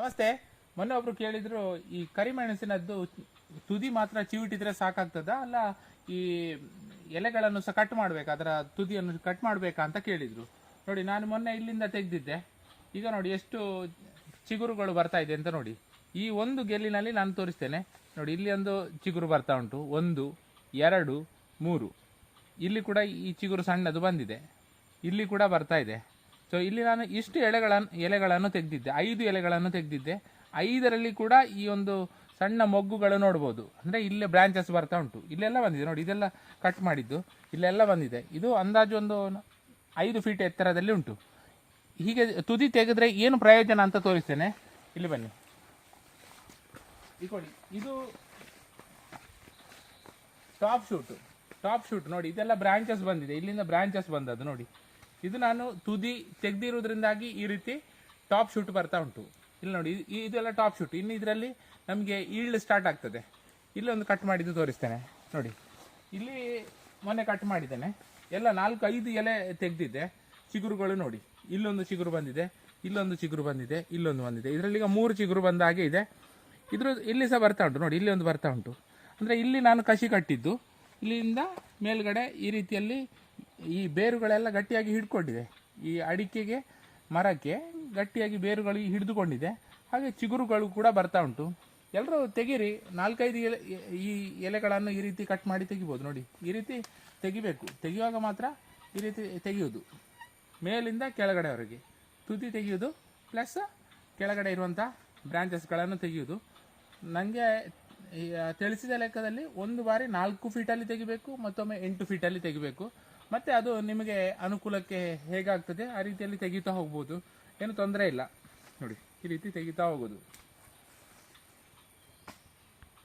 ನಮಸ್ತೆ. ಮೊನ್ನೆ ಒಬ್ರು ಕೇಳಿದ್ರು, ಈ ಕರಿಮೆಣಸಿನದ್ದು ತುದಿ ಮಾತ್ರ ಚಿವಿಟಿದ್ರೆ ಸಾಕಾಗ್ತದ? ಅಲ್ಲ, ಈ ಎಲೆಗಳನ್ನು ಸಹ ಕಟ್ ಮಾಡ್ಬೇಕು? ಅದರ ತುದಿಯನ್ನು ಕಟ್ ಮಾಡ್ಬೇಕಾ ಅಂತ ಕೇಳಿದ್ರು. ನೋಡಿ, ನಾನು ಮೊನ್ನೆ ಇಲ್ಲಿಂದ ತೆಗೆದಿದ್ದೆ. ಈಗ ನೋಡಿ, ಎಷ್ಟು ಚಿಗುರುಗಳು ಬರ್ತಾ ಇದೆ ಅಂತ ನೋಡಿ. ಈ ಒಂದು ಗೆಲ್ಲಿನಲ್ಲಿ ನಾನು ತೋರಿಸ್ತೇನೆ. ನೋಡಿ, ಇಲ್ಲಿ ಒಂದು ಚಿಗುರು ಬರ್ತಾ ಉಂಟು. ಒಂದು, ಎರಡು, ಮೂರು. ಇಲ್ಲಿ ಕೂಡ ಈ ಚಿಗುರು ಸಣ್ಣದು ಬಂದಿದೆ. ಇಲ್ಲಿ ಕೂಡ ಬರ್ತಾ ಇದೆ. ಸೊ ಇಲ್ಲಿ ನಾನು ಇಷ್ಟು ಎಲೆಗಳನ್ನು ಎಲೆಗಳನ್ನು ತೆಗೆದಿದ್ದೆ. ಐದು ಎಲೆಗಳನ್ನು ತೆಗೆದಿದ್ದೆ. ಐದರಲ್ಲಿ ಕೂಡ ಈ ಒಂದು ಸಣ್ಣ ಮೊಗ್ಗುಗಳು ನೋಡ್ಬೋದು. ಅಂದರೆ ಇಲ್ಲೇ ಬ್ರಾಂಚಸ್ ಬರ್ತಾ ಉಂಟು. ಇಲ್ಲೆಲ್ಲ ಬಂದಿದೆ. ನೋಡಿ, ಇದೆಲ್ಲ ಕಟ್ ಮಾಡಿದ್ದು. ಇಲ್ಲೆಲ್ಲ ಬಂದಿದೆ. ಇದು ಅಂದಾಜು ಒಂದು ಐದು ಫೀಟ್ ಎತ್ತರದಲ್ಲಿ ಉಂಟು. ಹೀಗೆ ತುದಿ ತೆಗೆದ್ರೆ ಏನು ಪ್ರಯೋಜನ ಅಂತ ತೋರಿಸ್ತೇನೆ. ಇಲ್ಲಿ ಬನ್ನಿ. ಇಕೊಳ್ಳಿ ಇದು ಟಾಪ್ ಶೂಟು ಟಾಪ್ ಶೂಟ್ ನೋಡಿ, ಇದೆಲ್ಲ ಬ್ರಾಂಚಸ್ ಬಂದಿದೆ. ಇಲ್ಲಿಂದ ಬ್ರಾಂಚಸ್ ಬಂದದ್ದು ನೋಡಿ. ಇದು ನಾನು ತುದಿ ತೆಗೆದಿರೋದ್ರಿಂದಾಗಿ ಈ ರೀತಿ ಟಾಪ್ ಶೂಟ್ ಬರ್ತಾ ಉಂಟು. ಇಲ್ಲಿ ನೋಡಿ ಇದೆಲ್ಲ ಟಾಪ್ ಶೂಟ್. ಇನ್ನು ಇದರಲ್ಲಿ ನಮಗೆ ಈಲ್ಡ್ ಸ್ಟಾರ್ಟ್ ಆಗ್ತದೆ. ಇಲ್ಲೊಂದು ಕಟ್ ಮಾಡಿದ್ದು ತೋರಿಸ್ತೇನೆ. ನೋಡಿ, ಇಲ್ಲಿ ಮೊನ್ನೆ ಕಟ್ ಮಾಡಿದ್ದೇನೆ. ಎಲ್ಲ ನಾಲ್ಕು ಐದು ಎಲೆ ತೆಗೆದಿದ್ದೆ. ಚಿಗುರುಗಳು ನೋಡಿ, ಇಲ್ಲೊಂದು ಚಿಗುರು ಬಂದಿದೆ, ಇಲ್ಲೊಂದು ಚಿಗುರು ಬಂದಿದೆ, ಇಲ್ಲೊಂದು ಬಂದಿದೆ. ಇದರಲ್ಲಿ ಈಗ ಮೂರು ಚಿಗುರು ಬಂದ ಹಾಗೆ ಇದೆ. ಇದ್ರ ಇಲ್ಲಿ ಸಹ ಬರ್ತಾ ಉಂಟು. ನೋಡಿ, ಇಲ್ಲಿ ಒಂದು ಬರ್ತಾ ಉಂಟು. ಅಂದರೆ ಇಲ್ಲಿ ನಾನು ಕಸಿ ಕಟ್ಟಿದ್ದು. ಇಲ್ಲಿಂದ ಮೇಲ್ಗಡೆ ಈ ರೀತಿಯಲ್ಲಿ ಈ ಬೇರುಗಳೆಲ್ಲ ಗಟ್ಟಿಯಾಗಿ ಹಿಡ್ಕೊಂಡಿದೆ. ಈ ಅಡಿಕೆಗೆ, ಮರಕ್ಕೆ ಗಟ್ಟಿಯಾಗಿ ಬೇರುಗಳು ಹಿಡಿದುಕೊಂಡಿದೆ. ಹಾಗೆ ಚಿಗುರುಗಳು ಕೂಡ ಬರ್ತಾ ಉಂಟು. ಎಲ್ಲರೂ ತೆಗೀರಿ. ನಾಲ್ಕೈದು ಎಲೆ, ಈ ಎಲೆಗಳನ್ನು ಈ ರೀತಿ ಕಟ್ ಮಾಡಿ ತೆಗಿಬೋದು ನೋಡಿ. ಈ ರೀತಿ ತೆಗಿಬೇಕು. ತೆಗೆಯುವಾಗ ಮಾತ್ರ ಈ ರೀತಿ ತೆಗೆಯೋದು ಮೇಲಿಂದ ಕೆಳಗಡೆವರೆಗೆ. ತುದಿ ತೆಗೆಯೋದು ಪ್ಲಸ್ ಕೆಳಗಡೆ ಇರುವಂಥ ಬ್ರಾಂಚಸ್ಗಳನ್ನು ತೆಗೆಯುವುದು. ನನಗೆ ತಿಳಿಸಿದ ಲೆಕ್ಕದಲ್ಲಿ ಒಂದು ಬಾರಿ ನಾಲ್ಕು ಫೀಟಲ್ಲಿ ತೆಗಿಬೇಕು, ಮತ್ತೊಮ್ಮೆ ಎಂಟು ಫೀಟಲ್ಲಿ ತೆಗಿಬೇಕು. ಮತ್ತೆ ಅದು ನಿಮಗೆ ಅನುಕೂಲಕ್ಕೆ ಹೇಗಾಗ್ತದೆ ಆ ರೀತಿಯಲ್ಲಿ ತೆಗೀತಾ ಹೋಗ್ಬೋದು. ಏನು ತೊಂದರೆ ಇಲ್ಲ. ನೋಡಿ, ಈ ರೀತಿ ತೆಗಿತಾ ಹೋಗೋದು.